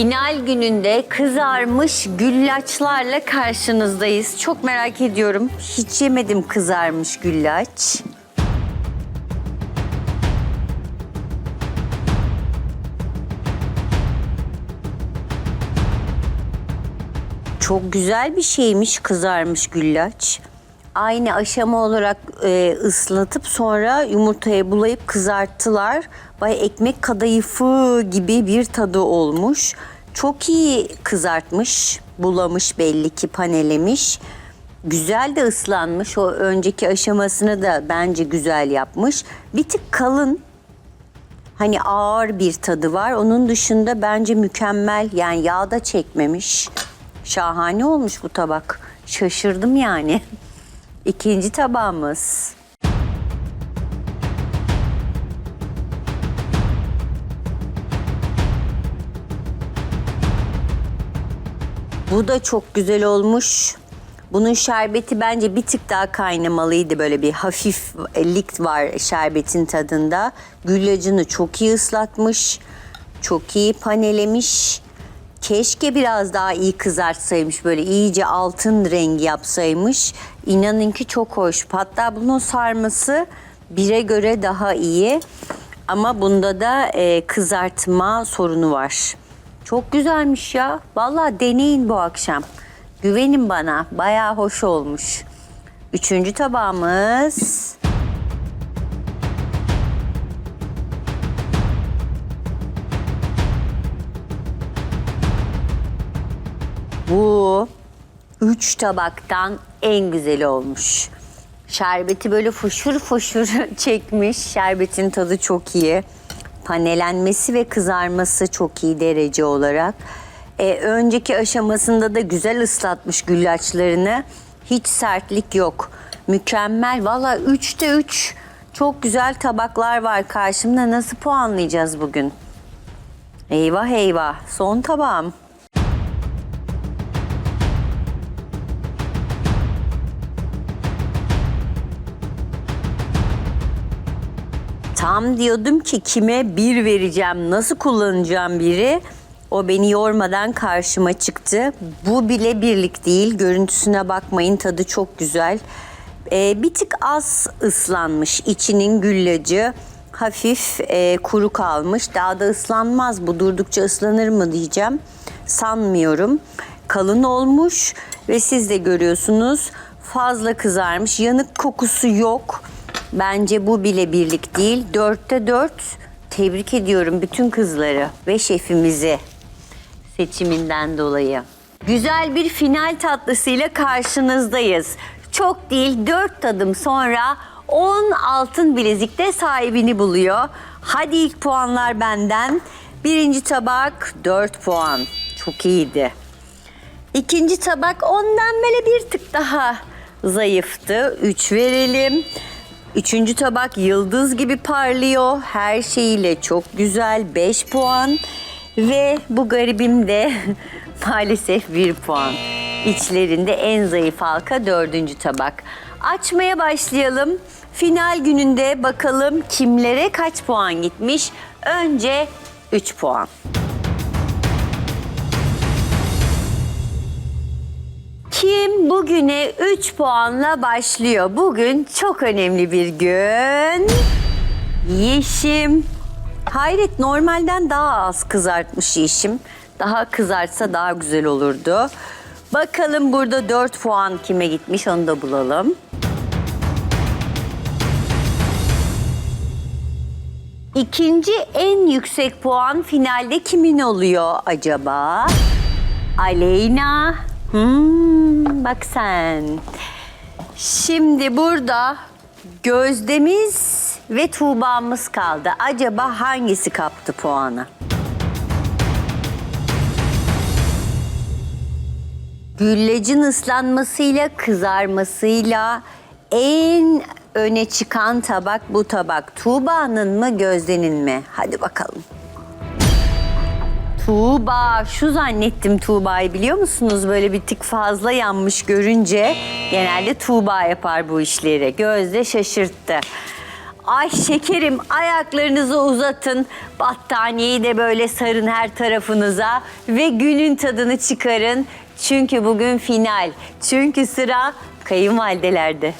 Final gününde kızarmış güllaçlarla karşınızdayız. Çok merak ediyorum. Hiç yemedim kızarmış güllaç. Çok güzel bir şeymiş kızarmış güllaç. Aynı aşama olarak e, ıslatıp sonra yumurtaya bulayıp kızarttılar. Bay ekmek kadayıfı gibi bir tadı olmuş. Çok iyi kızartmış, bulamış belli ki panelemiş. Güzel de ıslanmış. O önceki aşamasını da bence güzel yapmış. Bir tık kalın hani ağır bir tadı var. Onun dışında bence mükemmel. Yani yağda çekmemiş. Şahane olmuş bu tabak. Şaşırdım yani. İkinci tabağımız. Bu da çok güzel olmuş. Bunun şerbeti bence bir tık daha kaynamalıydı. Böyle bir hafiflik var şerbetin tadında. Güllacını çok iyi ıslatmış. Çok iyi panelemiş. Keşke biraz daha iyi kızartsaymış. Böyle iyice altın rengi yapsaymış. İnanın ki çok hoş. Hatta bunun sarması bire göre daha iyi. Ama bunda da e, kızartma sorunu var. Çok güzelmiş ya. Vallahi deneyin bu akşam. Güvenin bana. Bayağı hoş olmuş. Üçüncü tabağımız. Üç tabaktan en güzeli olmuş. Şerbeti böyle foşur foşur çekmiş. Şerbetin tadı çok iyi. Panelenmesi ve kızarması çok iyi derece olarak. Ee, önceki aşamasında da güzel ıslatmış güllaçlarını. Hiç sertlik yok. Mükemmel. Valla üçte üç çok güzel tabaklar var karşımda. Nasıl puanlayacağız bugün? Eyvah eyvah. Son tabağım. Tam diyordum ki kime bir vereceğim, nasıl kullanacağım biri. O beni yormadan karşıma çıktı. Bu bile birlik değil. Görüntüsüne bakmayın tadı çok güzel. Ee, bir tık az ıslanmış içinin güllacı. Hafif e, kuru kalmış. Daha da ıslanmaz bu durdukça ıslanır mı diyeceğim. Sanmıyorum. Kalın olmuş ve siz de görüyorsunuz fazla kızarmış. Yanık kokusu yok. Bence bu bile birlik değil. Dörtte dört. Tebrik ediyorum bütün kızları ve şefimizi seçiminden dolayı. Güzel bir final tatlısıyla karşınızdayız. Çok değil dört tadım sonra 10 altın bilezikte sahibini buluyor. Hadi ilk puanlar benden. Birinci tabak 4 puan. Çok iyiydi. İkinci tabak ondan böyle bir tık daha zayıftı. 3 verelim. Üçüncü tabak yıldız gibi parlıyor. Her şeyiyle çok güzel. 5 puan. Ve bu garibim de maalesef 1 puan. İçlerinde en zayıf halka dördüncü tabak. Açmaya başlayalım. Final gününde bakalım kimlere kaç puan gitmiş. Önce 3 puan. Kim bugüne 3 puanla başlıyor? Bugün çok önemli bir gün. Yeşim. Hayret normalden daha az kızartmış Yeşim. Daha kızartsa daha güzel olurdu. Bakalım burada 4 puan kime gitmiş onu da bulalım. İkinci en yüksek puan finalde kimin oluyor acaba? Aleyna. Hmm, bak sen. Şimdi burada Gözdemiz ve Tuğba'mız kaldı. Acaba hangisi kaptı puanı? Güllecin ıslanmasıyla, kızarmasıyla en öne çıkan tabak bu tabak. Tuğba'nın mı, Gözde'nin mi? Hadi bakalım. Tuğba, şu zannettim Tuğba'yı biliyor musunuz? Böyle bir tık fazla yanmış görünce genelde Tuğba yapar bu işleri. Gözde şaşırttı. Ay şekerim ayaklarınızı uzatın. Battaniyeyi de böyle sarın her tarafınıza ve günün tadını çıkarın. Çünkü bugün final. Çünkü sıra kayınvalidelerde.